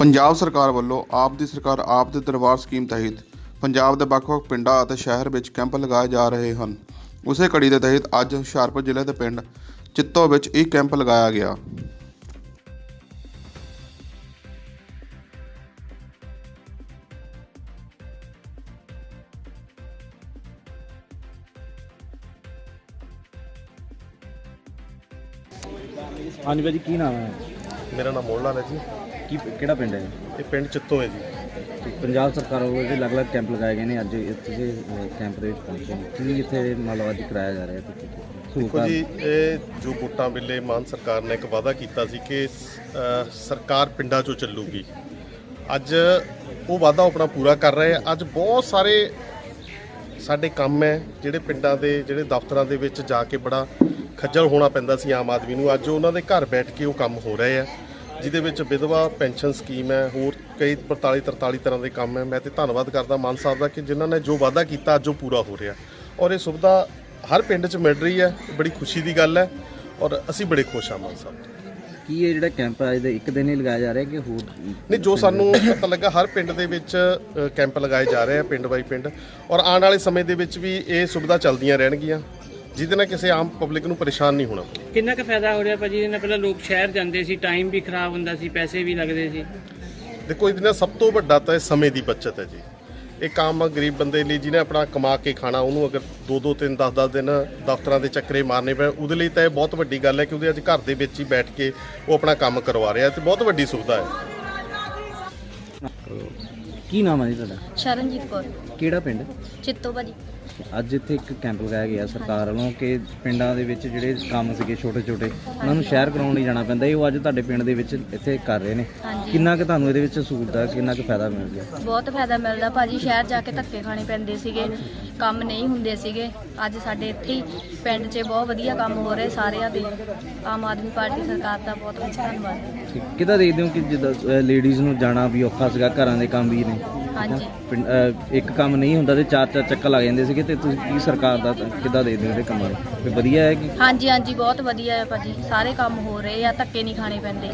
ਪੰਜਾਬ ਸਰਕਾਰ ਵੱਲੋਂ ਆਪ ਦੀ ਸਰਕਾਰ ਆਪ ਦੇ ਦਰਬਾਰ ਸਕੀਮ ਤਹਿਤ ਪੰਜਾਬ ਦੇ ਵੱਖ-ਵੱਖ ਪਿੰਡਾਂ ਅਤੇ ਸ਼ਹਿਰ ਵਿੱਚ ਕੈਂਪ ਲਗਾਏ ਜਾ ਰਹੇ ਹਨ। ਉਸੇ ਕੜੀ ਦੇ ਤਹਿਤ ਅੱਜ ਹੁਸ਼ਿਆਰਪੁਰ ਜ਼ਿਲ੍ਹੇ ਦੇ ਪਿੰਡ ਚਿੱਤੋ ਵਿੱਚ ਇਹ ਕੈਂਪ ਲਗਾਇਆ ਗਿਆ। ਹਾਂਜੀ ਭਾਜੀ ਕੀ ਨਾਮ ਹੈ? ਮੇਰਾ ਨਾਮ ਮੋਹਨ ਲਾਲ ਹੈ ਜੀ। ਕੀ ਕਿਹੜਾ ਪਿੰਡ ਹੈ? ਇਹ ਪਿੰਡ ਚਿੱਤੋ ਹੈ ਜੀ। ਤੇ ਪੰਜਾਬ ਸਰਕਾਰ ਵੱਲੋਂ ਜਿਹੜੇ ਅਲੱਗ-ਅਲੱਗ ਕੈਂਪ ਲਗਾਏ ਗਏ ਨੇ ਅੱਜ ਇੱਥੇ ਕੈਂਪ ਦੇ ਵਿੱਚ ਪਹੁੰਚੇ ਨੇ। ਕੀ ਇੱਥੇ ਅੱਜ ਕਰਾਇਆ ਜਾ ਰਿਹਾ ਹੈ ਦੇਖੋ ਜੀ ਇਹ ਜੋ ਵੋਟਾਂ ਵੇਲੇ ਮਾਨ ਸਰਕਾਰ ਨੇ ਇੱਕ ਵਾਅਦਾ ਕੀਤਾ ਸੀ ਕਿ ਅ, ਸਰਕਾਰ ਪਿੰਡਾਂ 'ਚੋਂ ਚੱਲੂਗੀ। ਅੱਜ ਉਹ ਵਾਅਦਾ ਆਪਣਾ ਪੂਰਾ ਕਰ ਰਹੇ ਆ। ਅੱਜ ਬਹੁਤ ਸਾਰੇ ਸਾਡੇ ਕੰਮ ਹੈ ਜਿਹੜੇ ਪਿੰਡਾਂ ਦੇ ਜਿਹੜੇ ਦਫ਼ਤਰਾਂ ਦੇ ਵਿੱਚ ਜਾ ਕੇ ਬੜਾ ਖੱਜਲ ਹੋਣਾ ਪੈਂਦਾ ਸੀ ਆਮ ਆਦਮੀ ਨੂੰ। ਅੱਜ ਉਹਨਾਂ ਦੇ ਘਰ ਬੈਠ ਕੇ ਉਹ ਕੰਮ ਹੋ ਰਹੇ ਆ। ਜਿਹਦੇ ਵਿੱਚ ਵਿਧਵਾ ਪੈਨਸ਼ਨ ਸਕੀਮ ਹੈ ਹੋਰ ਕਈ 45 43 ਤਰ੍ਹਾਂ ਦੇ ਕੰਮ ਹੈ। ਮੈਂ ਤੇ ਧੰਨਵਾਦ ਕਰਦਾ ਮਾਨ ਸਾਹਿਬ ਦਾ ਕਿ ਜਿਨ੍ਹਾਂ ਨੇ ਜੋ ਵਾਅਦਾ ਕੀਤਾ ਅੱਜ ਉਹ ਪੂਰਾ ਹੋ ਰਿਹਾ। ਔਰ ਇਹ ਸੁਵਿਧਾ ਹਰ ਪਿੰਡ 'ਚ ਮਿਲ ਰਹੀ ਹੈ ਬੜੀ ਖੁਸ਼ੀ ਦੀ ਗੱਲ ਹੈ ਔਰ ਅਸੀਂ ਬੜੇ ਖੁਸ਼ ਹਾਂ ਮਾਨ ਸਾਹਿਬ। ਕੀ ਇਹ ਜਿਹੜਾ ਕੈਂਪ ਹੈ ਇਹਦੇ ਇੱਕ ਦਿਨ ਹੀ ਲਗਾਇਆ ਜਾ ਰਿਹਾ ਕਿ ਹੋਰ ਨਹੀਂ ਜੋ ਸਾਨੂੰ ਪਤਾ ਲੱਗਾ ਹਰ ਪਿੰਡ ਦੇ ਵਿੱਚ ਕੈਂਪ ਲਗਾਏ ਜਾ ਰਹੇ ਆ ਪਿੰਡ ਬਾਈ ਪਿੰਡ। ਔਰ ਆਉਣ ਵਾਲੇ ਸਮੇਂ ਦੇ ਵਿੱਚ ਵੀ ਇਹ ਸੁਵਿਧਾ ਚੱਲਦੀਆਂ ਰਹਿਣਗੀਆਂ। ਜਿਹਦੇ ਨਾਲ ਕਿਸੇ ਆਮ ਪਬਲਿਕ ਨੂੰ ਪਰੇਸ਼ਾਨ ਨਹੀਂ ਹੋਣਾ ਕਿੰਨਾ ਕੁ ਫਾਇਦਾ ਹੋ ਰਿਹਾ ਭਾਜੀ? ਇਹਨਾਂ ਪਹਿਲਾਂ ਲੋਕ ਸ਼ਹਿਰ ਜਾਂਦੇ ਸੀ ਟਾਈਮ ਵੀ ਖਰਾਬ ਹੁੰਦਾ ਸੀ ਪੈਸੇ ਵੀ ਲੱਗਦੇ ਸੀ। ਦੇਖੋ ਇਹਦੇ ਨਾਲ ਸਭ ਤੋਂ ਵੱਡਾ ਤਾਂ ਇਹ ਸਮੇਂ ਦੀ ਬਚਤ ਹੈ ਜੀ। ਇੱਕ ਆਮ ਗਰੀਬ ਬੰਦੇ ਲਈ ਜਿਹਨੇ ਆਪਣਾ ਕਮਾ ਕੇ ਖਾਣਾ ਉਹਨੂੰ ਅਗਰ 2-2 3 10-10 ਦਿਨ ਦਫ਼ਤਰਾਂ ਦੇ ਚੱਕਰੇ ਮਾਰਨੇ ਪਏ ਉਹਦੇ ਲਈ ਤਾਂ ਇਹ ਬਹੁਤ ਵੱਡੀ ਗੱਲ ਹੈ ਕਿ ਉਹਦੇ ਅੱਜ ਘਰ ਦੇ ਵਿੱਚ ਹੀ ਬੈਠ ਕੇ ਉਹ ਆਪਣਾ ਕੰਮ ਕਰਵਾ ਰਿਹਾ ਤੇ ਬਹੁਤ ਵੱਡੀ ਸੁਵਿਧਾ ਹੈ। ਕੀ ਨਾਮ ਹੈ ਜੀ ਤੁਹਾਡਾ? ਸ਼ਰਨਜੀਤ ਕੌਰ। ਕਿਹੜਾ ਪਿੰਡ? ਚਿੱਤੋ ਭਾਜੀ ਅੱਜ ਇੱਥੇ ਇੱਕ ਕੈਂਪ ਲਗਾਇਆ ਗਿਆ ਸਰਕਾਰ ਵੱਲੋਂ ਕਿ ਪਿੰਡਾਂ ਦੇ ਵਿੱਚ ਜਿਹੜੇ ਕੰਮ ਸੀਗੇ ਛੋਟੇ ਛੋਟੇ ਉਹਨਾਂ ਨੂੰ ਸ਼ਹਿਰ ਕਰਾਉਣ ਲਈ ਜਾਣਾ ਪੈਂਦਾ ਸੀ ਉਹ ਅੱਜ ਤੁਹਾਡੇ ਪਿੰਡ ਦੇ ਵਿੱਚ ਇੱਥੇ ਕਰ ਰਹੇ ਨੇ। ਕਿੰਨਾ ਕੁ ਤੁਹਾਨੂੰ ਇਹਦੇ ਵਿੱਚ ਸਹੂਲਤ ਹੈ ਕਿੰਨਾ ਕੁ ਫਾਇਦਾ ਮਿਲ ਗਿਆ? ਬਹੁਤ ਫਾਇਦਾ ਮਿਲਦਾ। ਭਾਜੀ ਸ਼ਹਿਰ ਜਾ ਕੇ ਧੱਕੇ ਖਾਣੇ ਪੈਂਦੇ ਸੀਗੇ ਕੰਮ ਨਹੀਂ ਹੁੰਦੇ ਸੀਗੇ। ਅੱਜ ਸਾਡੇ ਇੱਥੇ ਹੀ ਪਿੰਡ 'ਚ ਬਹੁਤ ਵਧੀਆ ਕੰਮ ਹੋ ਰਹੇ ਸਾਰਿਆਂ ਦੇ। ਆਮ ਆਦਮੀ ਪਾਰਟੀ ਸਰਕਾਰ ਦਾ ਬਹੁਤ ਬਹੁਤ ਧੰਨਵਾਦ। ਕਿੱਦਾਂ ਦੇਖਦੇ ਹੋ ਕਿ ਜਿੱਦਾਂ ਲੇਡੀਜ਼ ਨੂੰ ਜਾਣਾ ਵੀ ਔਖਾ ਸੀਗਾ ਘਰਾਂ ਦੇ ਕੰਮ ਵੀ ਨੇ? ਹਾਂਜੀ। ਪਿੰਡ- ਅਹ ਇੱਕ ਕੰਮ ਨਹੀਂ ਹੁੰਦਾ ਤੇ ਚਾਰ ਚਾਰ ਚੱਕਰ ਲੱਗ ਜਾਂਦੇ ਸੀਗੇ ਤੇ ਤੁਸੀਂ ਕੀ ਸਰਕਾਰ ਦਾ ਕਿੱਦਾਂ ਦੇਖਦੇ ਹੋ ਇਹਦੇ ਕੰਮਾਂ ਨੂੰ? ਵੀ ਵਧੀਆ ਹੈ ਕਿ ਹਾਂਜੀ ਹਾਂਜੀ ਬਹੁਤ ਵਧੀਆ ਹੈ ਭਾਜੀ। ਸਾਰੇ ਕੰਮ ਹੋ ਰਹੇ ਆ ਧੱਕੇ ਨਹੀਂ ਖਾਣੇ ਪੈਂਦੇ।